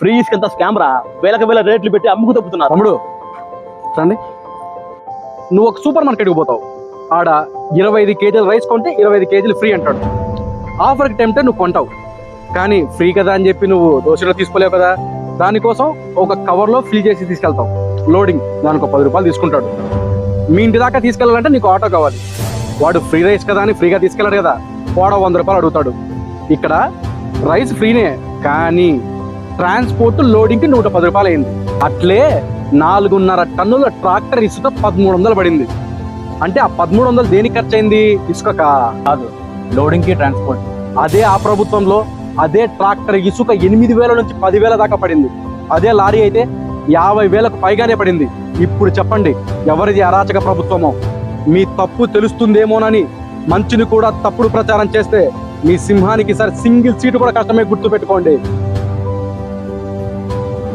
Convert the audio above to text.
Free ఇసుకంత scam రా వేలకు వేల రేట్లు పెట్టి అమ్ముకు తప్పుతున్నారు. తమ్ముడు రండి. నువ్వు ఒక సూపర్ మార్కెట్కి పోతావు. ఆడ ఇరవై ఐదు కేజీలు రైస్ కొంటే ఇరవై ఐదు కేజీలు ఫ్రీ అంటాడు. ఆఫర్కి టైంటే నువ్వు కొంటావు. కానీ ఫ్రీ కదా అని చెప్పి నువ్వు దోశలో తీసుకోలేవు కదా? దానికోసం ఒక కవర్లో ఫిల్ చేసి తీసుకెళ్తావు. లోడింగ్. దానికి ఒక పది రూపాయలు తీసుకుంటాడు. మీ ఇంటి దాకా తీసుకెళ్ళాలంటే నీకు ఆటో కావాలి. వాడు ఫ్రీ రైస్ కదా అని ఫ్రీగా తీసుకెళ్ళాడు కదా? వాడు వంద రూపాయలు అడుగుతాడు. ఇక్కడ రైస్ ఫ్రీనే కానీ ట్రాన్స్పోర్ట్ లోడింగ్కి నూట పది రూపాయలు అయింది అట్లే నాలుగున్నర టన్నుల ట్రాక్టర్ ఇసుక పదమూడు వందలు పడింది. అంటే ఆ పదమూడు వందలు దేనికి ఖర్చు అయింది ఇసుక కాదు లోడింగ్కి ట్రాన్స్పోర్ట్. అదే ఆ ప్రభుత్వంలో అదే ట్రాక్టర్ ఇసుక ఎనిమిది వేల నుంచి పదివేల దాకా పడింది. అదే లారీ అయితే యాభై వేలకు పైగానే పడింది. ఇప్పుడు చెప్పండి ఎవరిది అరాచక ప్రభుత్వమో? మీ తప్పు తెలుస్తుందేమోనని మంచిని కూడా తప్పుడు ప్రచారం చేస్తే మీ సింహానికి సార్ సింగిల్ సీటు కూడా కష్టమే గుర్తు పెట్టుకోండి